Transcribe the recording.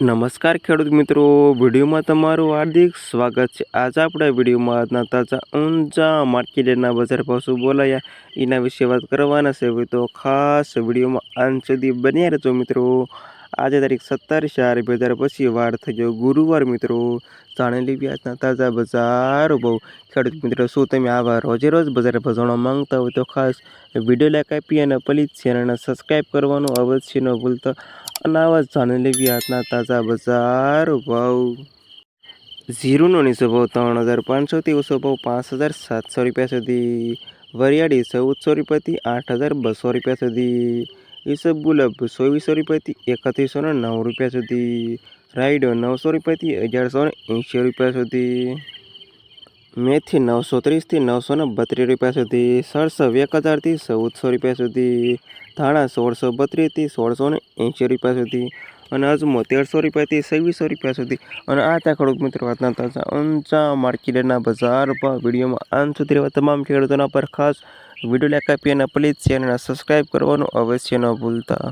નમસ્કાર ખેડૂત મિત્રો, વિડીયોમાં તમારું હાર્દિક સ્વાગત છે. આજે આપણે વિડીયોમાં આજના તાજા ઊંચા માર્કેટના બજાર ભાવ શું બોલાયા, એના વિશે વાત કરવાના છે. તો ખાસ વિડીયોમાં અંત સુધી બન્યા રહેજો મિત્રો. આજે તારીખ સત્તર ચાર બે હજાર પછી વાર થઈ ગયો ગુરુવાર મિત્રો. જાણી લેવી આજના તાજા બજાર ભાવ. ખેડૂત મિત્રો, શું તમે આવા રોજે રોજ બજાર ભાવ માંગતા હોય તો ખાસ વીડિયો લાઈક આપી અને પ્લીઝ ચેનલને સબસ્ક્રાઈબ કરવાનું અવશ્ય ન ભૂલતા. જાણી લેવી આજના તાજા બજાર ભાવ ઝીરોનો નીચો ભાવ ત્રણ હજાર પાંચસોથી ઓછો ભાવ પાંચ હજાર સાતસો રૂપિયા સુધી. વરિયાળી ચૌદસો રૂપિયાથી આઠ હજાર બસો રૂપિયા સુધી. ઈસબગુલાબ ચોવીસો રૂપિયાથી એકત્રીસો ને નવ રૂપિયા સુધી. રાઈડો નવસો રૂપિયાથી અગિયારસો ને એંશી રૂપિયા સુધી. મેથી નવસો ત્રીસથી નવસો ને બત્રીસ રૂપિયા સુધી સરસો એક હજારથી ચૌદસો રૂપિયા સુધી, ધાણા સોળસો બત્રીસથી સોળસો ને એંશી રૂપિયા સુધી અને અજમો તેરસો રૂપિયાથી છવ્વીસો રૂપિયા સુધી. અને આ ત્યાં ખેડૂત મિત્રો આજના તાજા ઊંચા માર્કેટના બજાર પર. વિડીયોમાં અંત સુધી રહેવા તમામ ખેડૂતોના પર ખાસ વીડિયો લાઈક આપી અને પ્લીઝ ચેનલને સબસ્ક્રાઈબ કરવાનું અવશ્ય ન ભૂલતા.